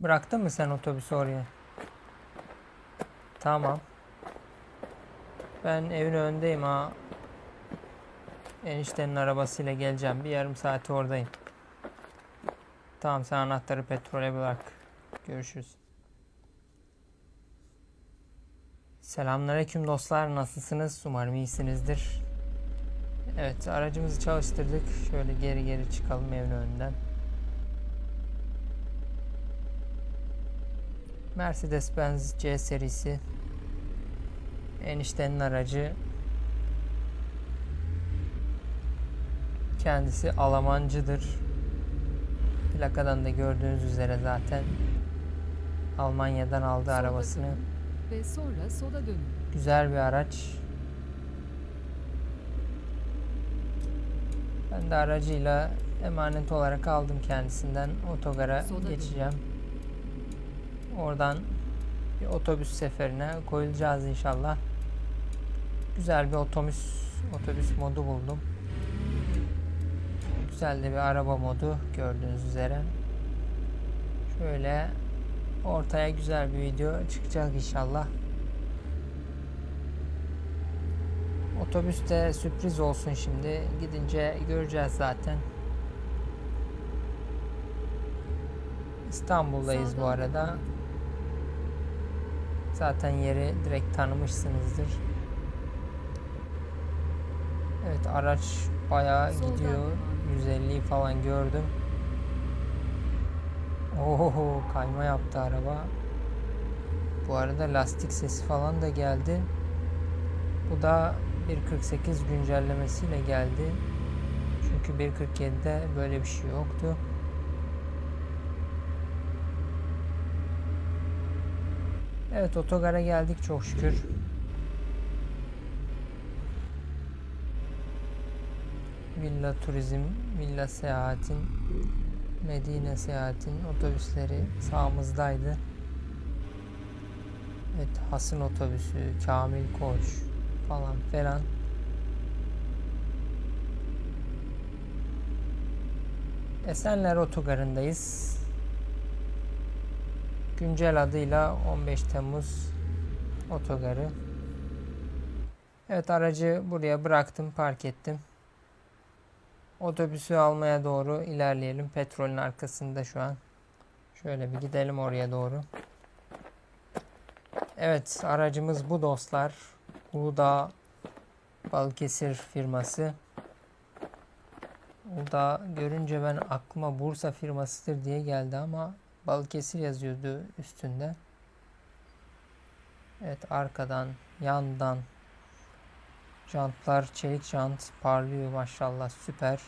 Bıraktın mı sen otobüsü oraya? Tamam. Ben evin önündeyim ha. Eniştenin arabasıyla geleceğim. Bir yarım saati oradayım. Tamam sen anahtarı petrole bırak. Görüşürüz. Selamünaleyküm dostlar. Nasılsınız? Umarım iyisinizdir. Evet aracımızı çalıştırdık. Şöyle geri geri çıkalım evin önünden. Mercedes-Benz C serisi. Eniştenin aracı. Kendisi Almancıdır. Plakadan da gördüğünüz üzere zaten Almanya'dan aldı Sola arabasını dönün Ve sonra sola dönün. güzel bir araç. Ben de aracıyla emanet olarak aldım kendisinden. Otogara Sola geçeceğim oradan bir otobüs seferine koyulacağız inşallah. Güzel bir otobüs otobüs modu buldum. Güzel de bir araba modu gördüğünüz üzere. Şöyle ortaya güzel bir video çıkacak inşallah. Otobüs de sürpriz olsun şimdi. Gidince göreceğiz zaten. İstanbul'dayız bu arada. Zaten yeri direkt tanımışsınızdır. Evet araç bayağı Soldan gidiyor. devam edin. 150'yi falan gördüm. Oho kayma yaptı araba. Bu arada lastik sesi falan da geldi. Bu da 1.48 güncellemesiyle geldi. Çünkü 1.47'de böyle bir şey yoktu. Evet otogara geldik çok şükür. Villa Turizm, Villa Seyahat'in, Medine Seyahat'in otobüsleri sağımızdaydı. Evet Hasın otobüsü, Kamil Koç falan filan. Esenler Otogarı'ndayız. Güncel adıyla 15 Temmuz Otogarı. Evet aracı buraya bıraktım, park ettim. Otobüsü almaya doğru ilerleyelim. Petrolün arkasında şu an. Şöyle bir gidelim oraya doğru. Evet aracımız bu dostlar. Uludağ Balıkesir firması. Uludağ görünce ben aklıma Bursa firmasıdır diye geldi ama Balıkesir yazıyordu üstünde. Evet arkadan, yandan jantlar çelik jant parlıyor maşallah süper.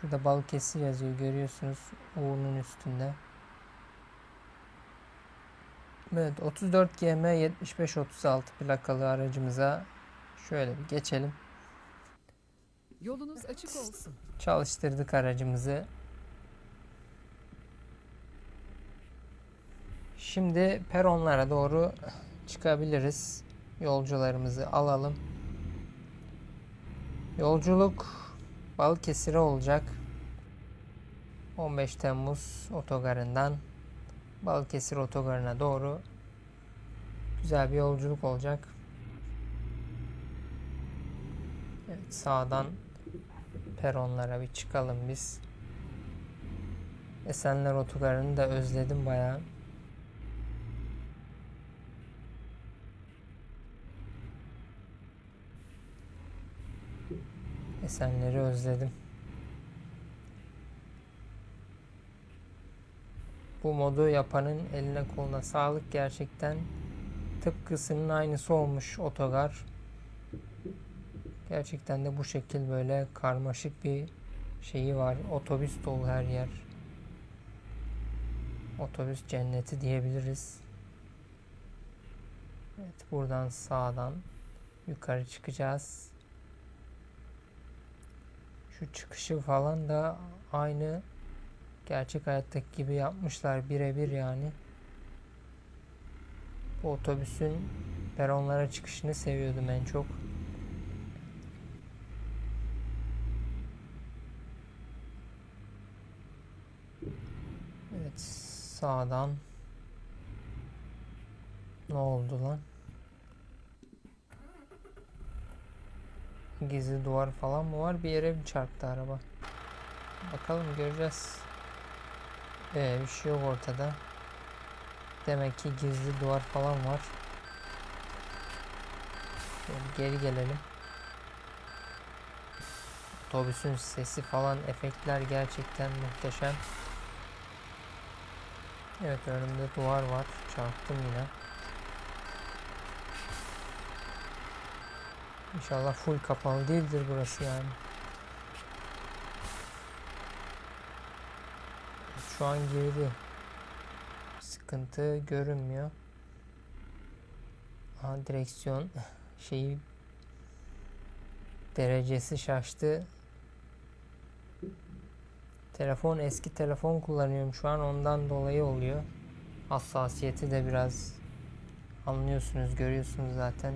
Şurada Balıkesir yazıyor görüyorsunuz U'nun üstünde. Evet 34 GM 7536 plakalı aracımıza şöyle bir geçelim. Yolunuz açık olsun. Çalıştırdık aracımızı. Şimdi peronlara doğru çıkabiliriz. Yolcularımızı alalım. Yolculuk Balıkesir'e olacak. 15 Temmuz otogarından Balıkesir otogarına doğru güzel bir yolculuk olacak. Evet sağdan peronlara bir çıkalım biz. Esenler Otogarı'nı da özledim bayağı. Esenleri özledim. Bu modu yapanın eline koluna sağlık gerçekten. Tıpkısının aynısı olmuş otogar. Gerçekten de bu şekil böyle karmaşık bir şeyi var. Otobüs dolu her yer. Otobüs cenneti diyebiliriz. Evet buradan sağdan yukarı çıkacağız. Şu çıkışı falan da aynı gerçek hayattaki gibi yapmışlar birebir yani. Bu otobüsün peronlara çıkışını seviyordum en çok. Evet. Sağdan. Ne oldu lan? Gizli duvar falan mı var? Bir yere mi çarptı araba? Bakalım göreceğiz. Ee, bir şey yok ortada. Demek ki gizli duvar falan var. Şöyle geri gelelim. Otobüsün sesi falan efektler gerçekten muhteşem. Evet önümde duvar var. Çarptım yine. İnşallah full kapalı değildir burası yani. Şu an girdi. Sıkıntı görünmüyor. Aha, direksiyon şeyi derecesi şaştı. Telefon eski telefon kullanıyorum şu an ondan dolayı oluyor. Hassasiyeti de biraz anlıyorsunuz, görüyorsunuz zaten.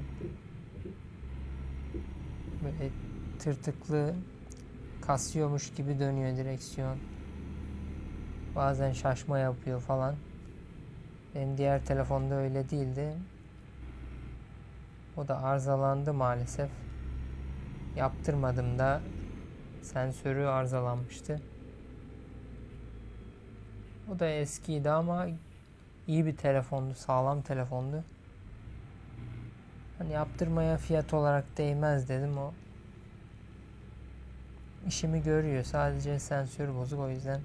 Böyle tırtıklı kasıyormuş gibi dönüyor direksiyon. Bazen şaşma yapıyor falan. Benim diğer telefonda öyle değildi. O da arızalandı maalesef. Yaptırmadım da sensörü arızalanmıştı. O da eskiydi ama iyi bir telefondu, sağlam telefondu. Hani yaptırmaya fiyat olarak değmez dedim o. işimi görüyor. Sadece sensörü bozuk o yüzden.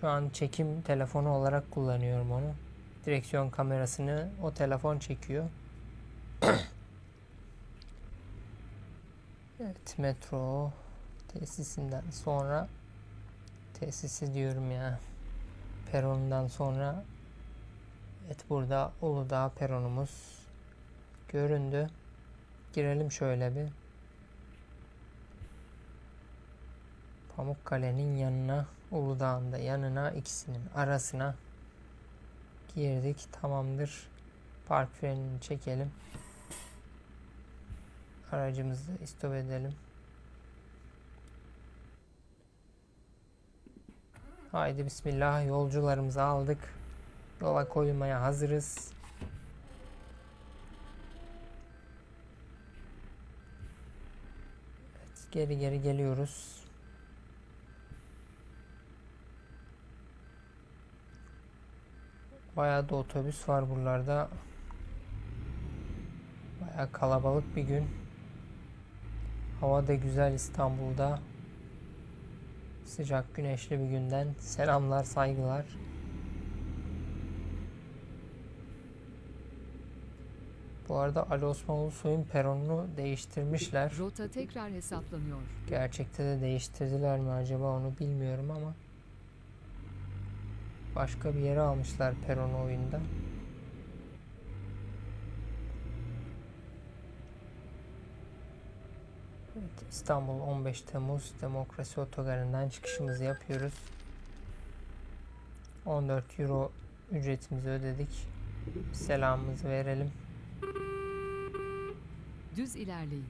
Şu an çekim telefonu olarak kullanıyorum onu. Direksiyon kamerasını o telefon çekiyor. evet metro tesisinden sonra tesisi diyorum ya peronundan sonra evet burada Uludağ peronumuz göründü. Girelim şöyle bir. Pamukkale'nin yanına, Uludağ'ın da yanına, ikisinin arasına girdik. Tamamdır. Park frenini çekelim. Aracımızı istop edelim. Haydi bismillah yolcularımızı aldık. Yola koyulmaya hazırız. Evet, geri geri geliyoruz. Bayağı da otobüs var buralarda. Bayağı kalabalık bir gün. Hava da güzel İstanbul'da. Sıcak güneşli bir günden selamlar, saygılar. Bu arada Ali Osman Ulusoy'un peronunu değiştirmişler. Rota tekrar hesaplanıyor. Gerçekte de değiştirdiler mi acaba onu bilmiyorum ama başka bir yere almışlar peron oyunda. Evet, İstanbul 15 Temmuz Demokrasi Otogarı'ndan çıkışımızı yapıyoruz. 14 euro ücretimizi ödedik. Selamımızı verelim. Düz ilerleyin.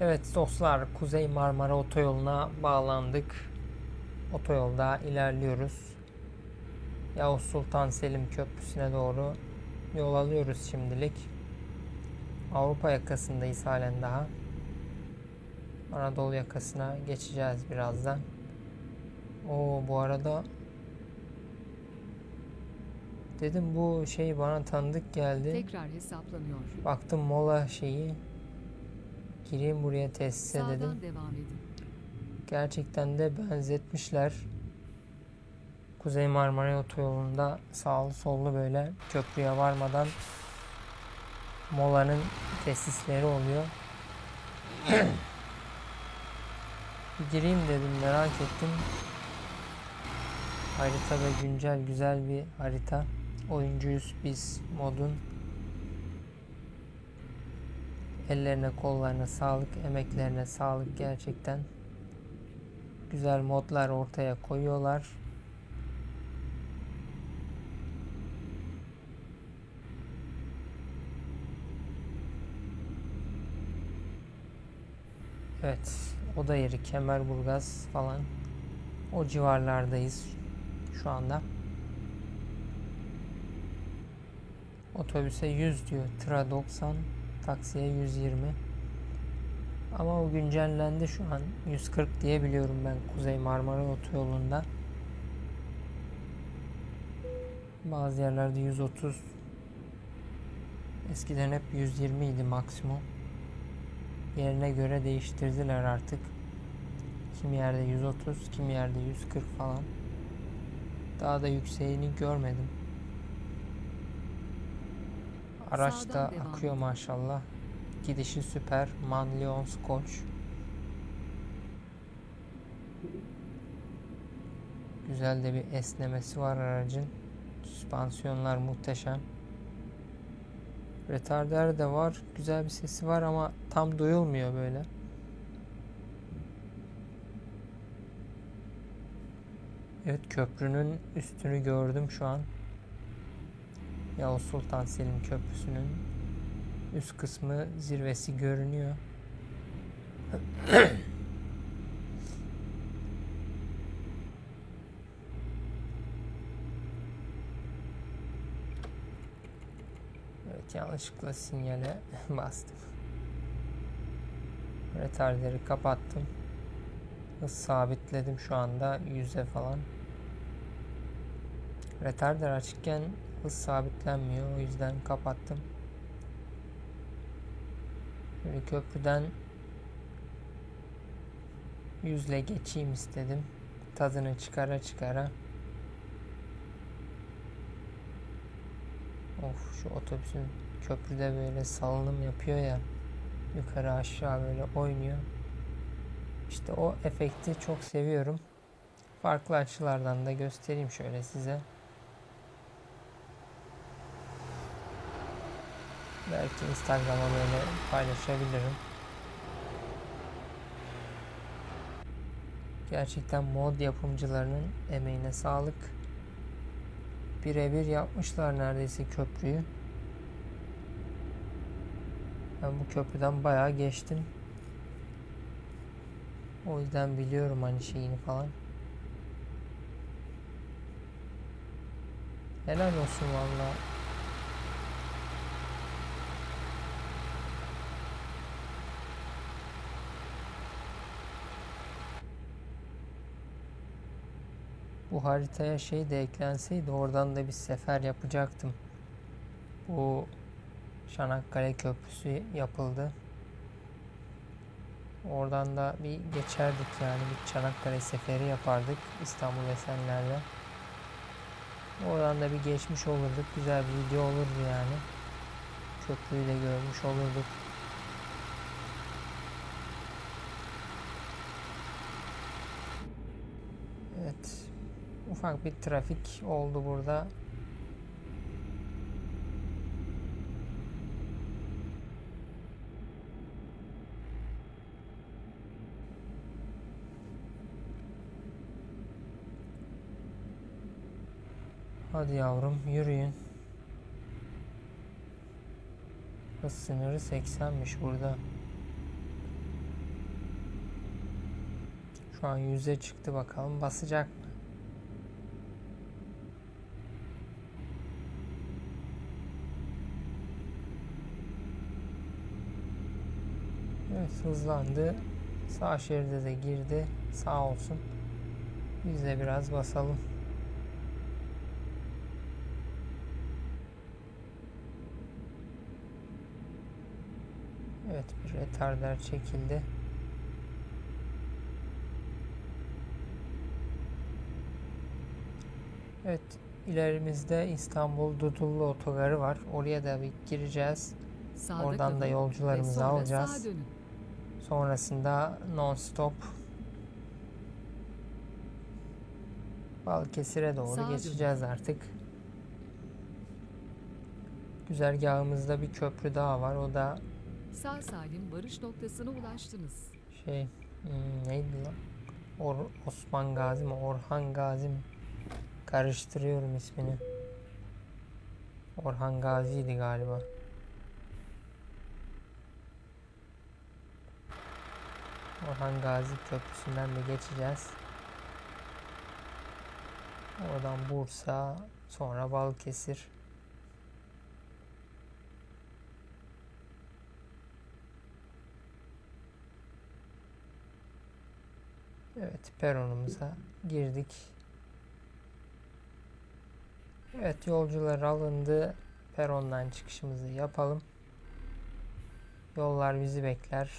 Evet dostlar Kuzey Marmara Otoyolu'na bağlandık. Otoyolda ilerliyoruz. Yavuz Sultan Selim Köprüsü'ne doğru yol alıyoruz şimdilik. Avrupa yakasındayız halen daha. Anadolu yakasına geçeceğiz birazdan. Oo bu arada dedim bu şey bana tanıdık geldi. Tekrar hesaplanıyor. Baktım mola şeyi gireyim buraya tesise Sağdan dedim. devam edin. Gerçekten de benzetmişler. Kuzey Marmara Otoyolu'nda sağlı sollu böyle köprüye varmadan molanın tesisleri oluyor. Gireyim dedim merak ettim. Harita da güncel güzel bir harita. Oyuncuyuz biz modun. Ellerine kollarına sağlık, emeklerine sağlık gerçekten. Güzel modlar ortaya koyuyorlar. Evet, Oda yeri, Kemerburgaz falan. O civarlardayız şu anda. Otobüse 100 diyor. Tıra 90. Taksiye 120. Ama o güncellendi şu an. 140 diye biliyorum ben Kuzey Marmara Otoyolu'nda. Bazı yerlerde 130. Eskiden hep 120 idi maksimum. Yerine göre değiştirdiler artık. Kim yerde 130, kim yerde 140 falan. Daha da yükseğini görmedim. Araç da akıyor maşallah. Gidişi süper. Manlion Scotch. Güzel de bir esnemesi var aracın. Süspansiyonlar muhteşem. Retarder de var. Güzel bir sesi var ama tam duyulmuyor böyle. Evet köprünün üstünü gördüm şu an. Yavuz Sultan Selim Köprüsü'nün üst kısmı zirvesi görünüyor. Evet yanlışlıkla sinyale bastım. Retarderi kapattım. Hız sabitledim şu anda 100'e falan. Retarder açıkken hız sabitlenmiyor o yüzden kapattım. Böyle köprüden yüzle geçeyim istedim. Tadını çıkara çıkara. Of şu otobüsün köprüde böyle salınım yapıyor ya. Yukarı aşağı böyle oynuyor. İşte o efekti çok seviyorum. Farklı açılardan da göstereyim şöyle size. Belki Instagram'a böyle paylaşabilirim. Gerçekten mod yapımcılarının emeğine sağlık. Birebir yapmışlar neredeyse köprüyü. Ben bu köprüden bayağı geçtim. O yüzden biliyorum hani şeyini falan. Helal olsun valla. Bu haritaya şey de eklenseydi oradan da bir sefer yapacaktım. Bu Çanakkale Köprüsü yapıldı. Oradan da bir geçerdik yani bir Çanakkale seferi yapardık İstanbul Esenler'de. Oradan da bir geçmiş olurduk. Güzel bir video olurdu yani. Köprüyü de görmüş olurduk. Evet. Ufak bir trafik oldu burada. Hadi yavrum yürüyün. Hız sınırı 80'miş burada. Şu an 100'e çıktı bakalım basacak mı? Evet hızlandı. Sağ şeride de girdi. Sağ olsun. Biz de biraz basalım. Evet bir retarder çekildi. Evet ilerimizde İstanbul Dudullu Otogarı var. Oraya da bir gireceğiz. Sağda Oradan da yolcularımızı alacağız. Sonrasında non stop Balıkesir'e doğru dönün. geçeceğiz artık. Güzergahımızda bir köprü daha var. O da Sağ salim varış noktasına ulaştınız. şey hmm, neydi lan? Or- Osman Gazi mi? Orhan Gazi mi? Karıştırıyorum ismini. Orhan Gazi'ydi galiba. Orhan Gazi Köprüsü'nden de geçeceğiz. Oradan Bursa, sonra Balıkesir. Evet, peronumuza girdik. Evet, yolcular alındı. Perondan çıkışımızı yapalım. Yollar bizi bekler.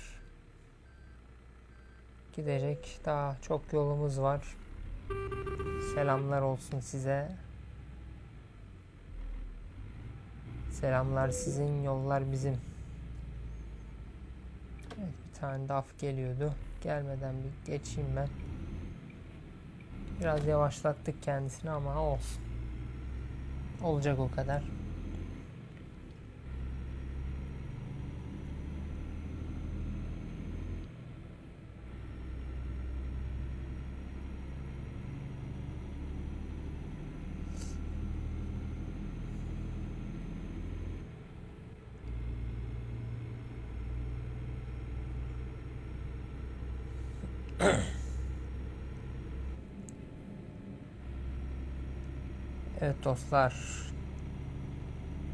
Gidecek daha çok yolumuz var. Selamlar olsun size. Selamlar sizin, yollar bizim. Evet, bir tane daf geliyordu. Gelmeden bir geçeyim ben. Biraz yavaşlattık kendisini ama olsun. Olacak o kadar. Evet dostlar.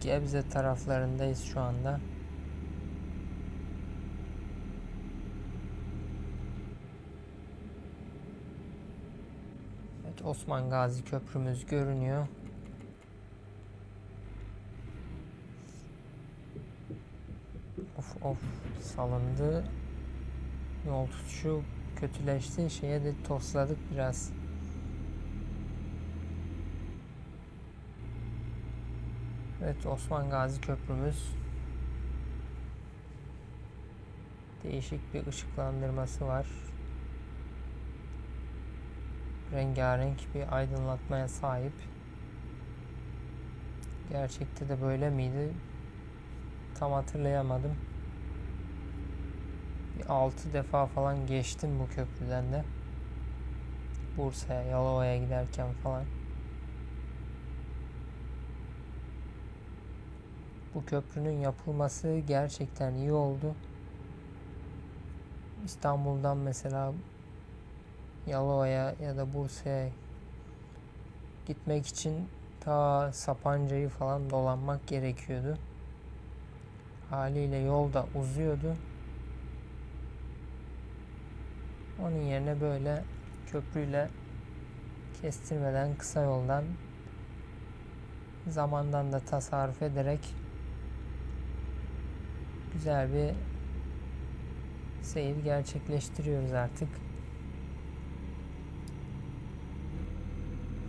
Gebze taraflarındayız şu anda. Evet Osman Gazi Köprümüz görünüyor. Of of salındı. Yol tutuşu kötüleşti. Şeye de tosladık biraz. Evet Osman Gazi Köprümüz. Değişik bir ışıklandırması var. Rengarenk bir aydınlatmaya sahip. Gerçekte de böyle miydi? Tam hatırlayamadım. Bir 6 defa falan geçtim bu köprüden de. Bursa'ya, Yalova'ya giderken falan. Bu köprünün yapılması gerçekten iyi oldu. İstanbul'dan mesela Yalova'ya ya da Bursa'ya gitmek için ta Sapanca'yı falan dolanmak gerekiyordu. Haliyle yol da uzuyordu. Onun yerine böyle köprüyle kestirmeden kısa yoldan zamandan da tasarruf ederek güzel bir seyir gerçekleştiriyoruz artık.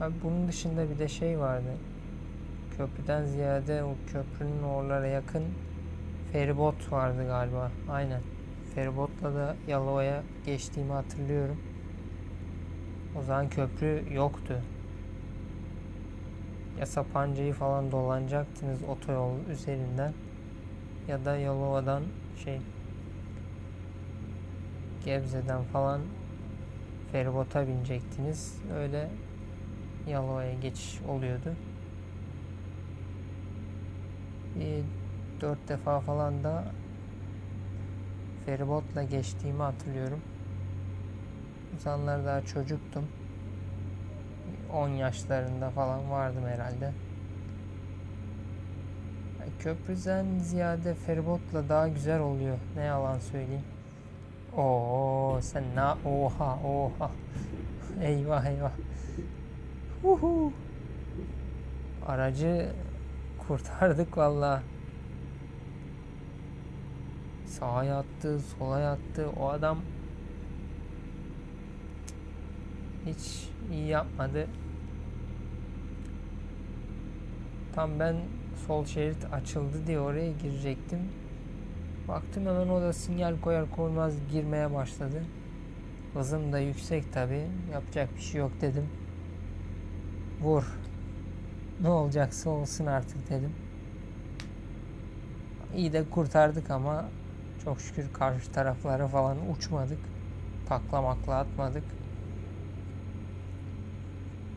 Abi bunun dışında bir de şey vardı. Köprüden ziyade o köprünün oralara yakın feribot vardı galiba. Aynen. Feribotla da Yalova'ya geçtiğimi hatırlıyorum. O zaman köprü yoktu. Ya Sapanca'yı falan dolanacaktınız otoyol üzerinden ya da Yalova'dan şey Gebze'den falan feribota binecektiniz. Öyle Yalova'ya geçiş oluyordu. Bir dört defa falan da feribotla geçtiğimi hatırlıyorum. O zamanlar daha çocuktum. 10 yaşlarında falan vardım herhalde. Köprüden ziyade feribotla daha güzel oluyor. Ne yalan söyleyeyim. Oo sen na oha oha. Eyvah eyvah. Uhu. Aracı kurtardık valla. Sağa yattı, sola yattı. O adam hiç iyi yapmadı. Tam ben sol şerit açıldı diye oraya girecektim. Baktım hemen o da sinyal koyar koymaz girmeye başladı. Hızım da yüksek tabi. Yapacak bir şey yok dedim. Vur. Ne olacaksa olsun artık dedim. İyi de kurtardık ama çok şükür karşı taraflara falan uçmadık. Taklamakla atmadık.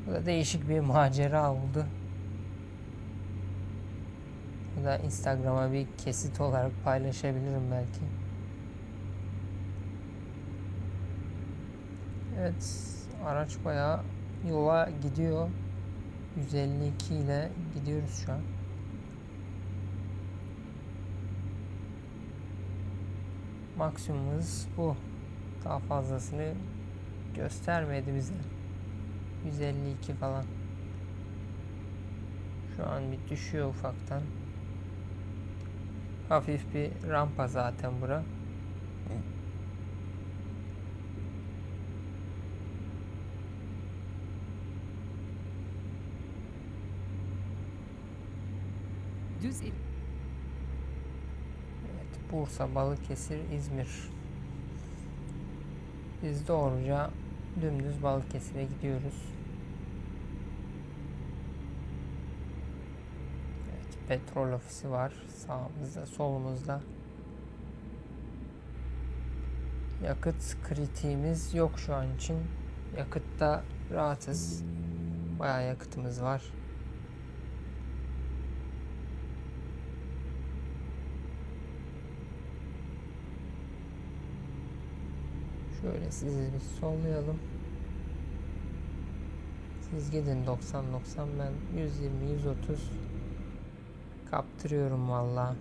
Bu da değişik bir macera oldu. Da Instagram'a bir kesit olarak paylaşabilirim belki. Evet araç bayağı yola gidiyor. 152 ile gidiyoruz şu an. Maksimumumuz bu. Daha fazlasını göstermedi bize. 152 falan. Şu an bir düşüyor ufaktan. Hafif bir rampa zaten bura. Düz il- Evet, Bursa, Balıkesir, İzmir. Biz doğruca dümdüz Balıkesir'e gidiyoruz. Evet, petrol ofisi var sağımızda, solumuzda. Yakıt kritiğimiz yok şu an için. Yakıtta rahatız. Bayağı yakıtımız var. Şöyle sizi bir sollayalım. Siz gidin 90 90 ben 120 130 kaptırıyorum valla.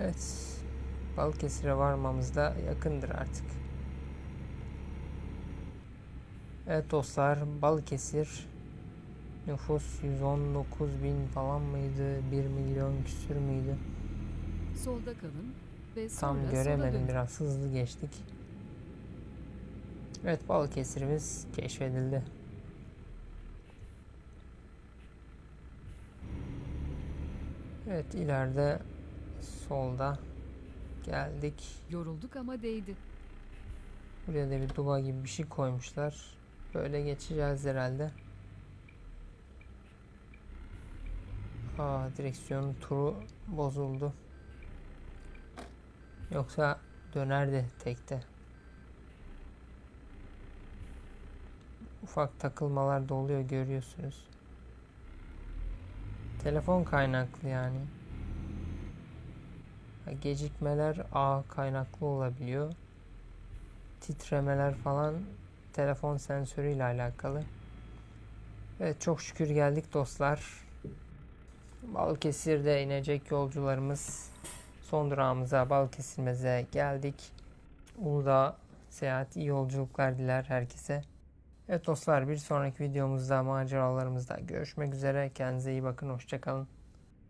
Evet. Balıkesir'e varmamız da yakındır artık. Evet dostlar Balıkesir nüfus 119 bin falan mıydı? 1 milyon küsür müydü? solda kalın ve sonra Tam sola göremedim biraz hızlı geçtik. Evet Balıkesir'imiz keşfedildi. Evet ileride solda geldik. Yorulduk ama değdi. Buraya da bir duba gibi bir şey koymuşlar. Böyle geçeceğiz herhalde. Aa direksiyonun turu bozuldu. Yoksa dönerdi tekte. Ufak takılmalar da oluyor görüyorsunuz. Telefon kaynaklı yani. Gecikmeler ağ kaynaklı olabiliyor titremeler falan telefon sensörüyle alakalı. Evet çok şükür geldik dostlar. Balıkesir'de inecek yolcularımız son durağımıza Balıkesir'imize geldik. Uludağ seyahat iyi yolculuklar diler herkese. Evet dostlar bir sonraki videomuzda maceralarımızda görüşmek üzere. Kendinize iyi bakın. Hoşçakalın.